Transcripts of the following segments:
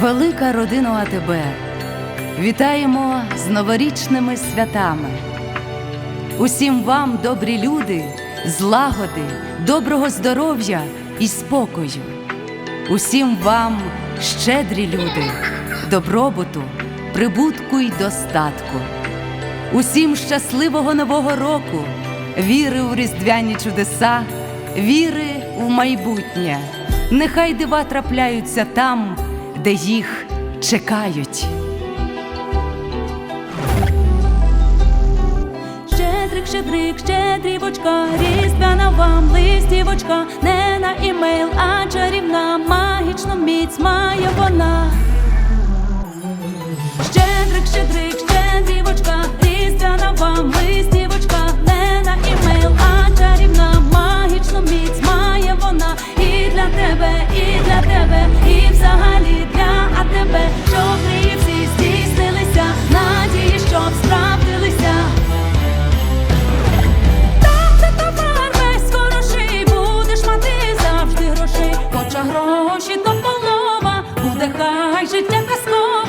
Велика родина АТБ. Вітаємо з новорічними святами. Усім вам, добрі люди, злагоди, доброго здоров'я і спокою. Усім вам, щедрі люди, добробуту, прибутку й достатку. Усім щасливого нового року, віри у різдвяні чудеса, віри в майбутнє. Нехай дива трапляються там, де їх чекають. Щедрик, щедрик, щедрівочка, різдвяна вам листівочка, не на імейл, а чарівна, магічну міць має вона. Щедрик, щедрик, щедрівочка, різдвяна вам листівочка, не на імейл, а чарівна, магічну міць має вона. І для тебе, і для тебе, і для тебе, щоб мрії всі здійснилися, надії, щоб справдилися. Так, це товар весь хороший, будеш мати завжди грошей. Хоча гроші то полова, буде хай життя казкове.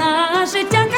Нас життя